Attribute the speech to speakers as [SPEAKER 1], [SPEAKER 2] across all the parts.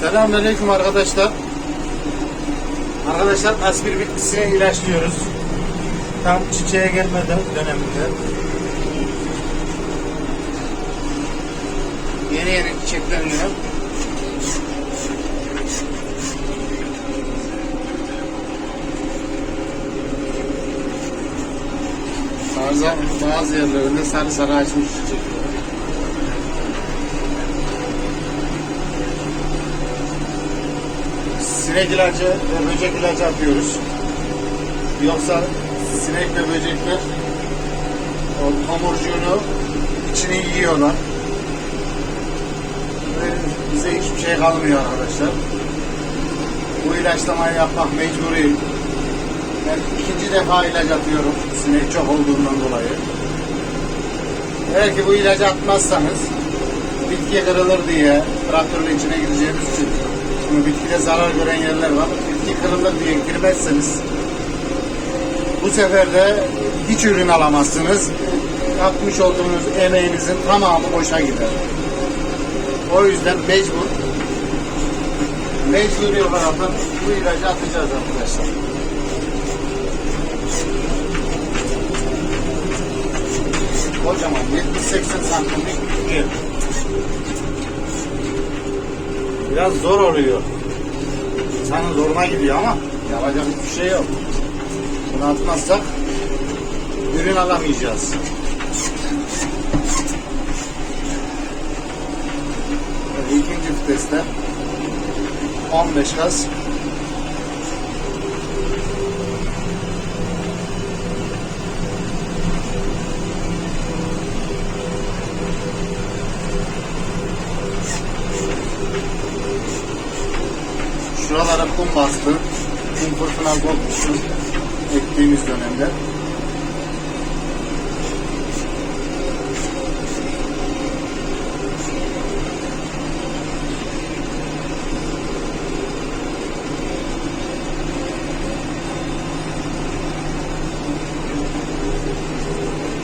[SPEAKER 1] Selamünaleyküm arkadaşlar. Arkadaşlar aspir bitkisine ilaçlıyoruz. Tam çiçeğe gelmeden döneminde. Yeni yeni çiçekleniyor. Bazen bazı yerlerinde sarı sarı açmış çiçekler. Sinek ilacı ve böcek ilacı atıyoruz. Yoksa sinek ve böcekler o tomurcuğunu içini yiyorlar. Ve bize hiçbir şey kalmıyor arkadaşlar. Bu ilaçlamayı yapmak mecburi. Ben ikinci defa ilaç atıyorum sinek çok olduğundan dolayı. Eğer ki bu ilacı atmazsanız bitki kırılır diye traktörle içine gideceğimiz için Şimdi bitkide zarar gören yerler var. Bitki kırılır diye girmezseniz bu sefer de hiç ürün alamazsınız. Yapmış olduğunuz emeğinizin tamamı boşa gider. O yüzden mecbur mecburi olarak bu ilacı atacağız arkadaşlar. Kocaman 70-80 santimlik bir biraz zor oluyor. İnsanın zoruna gidiyor ama yapacak hiçbir şey yok. Bunu atmazsak ürün alamayacağız. İkinci viteste 15 gaz Şuralara kum bastı. Kum fırtına kopmuştu ektiğimiz dönemde.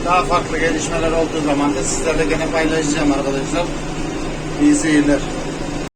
[SPEAKER 1] Daha farklı gelişmeler olduğu zaman da sizlerle gene paylaşacağım arkadaşlar. İyi seyirler.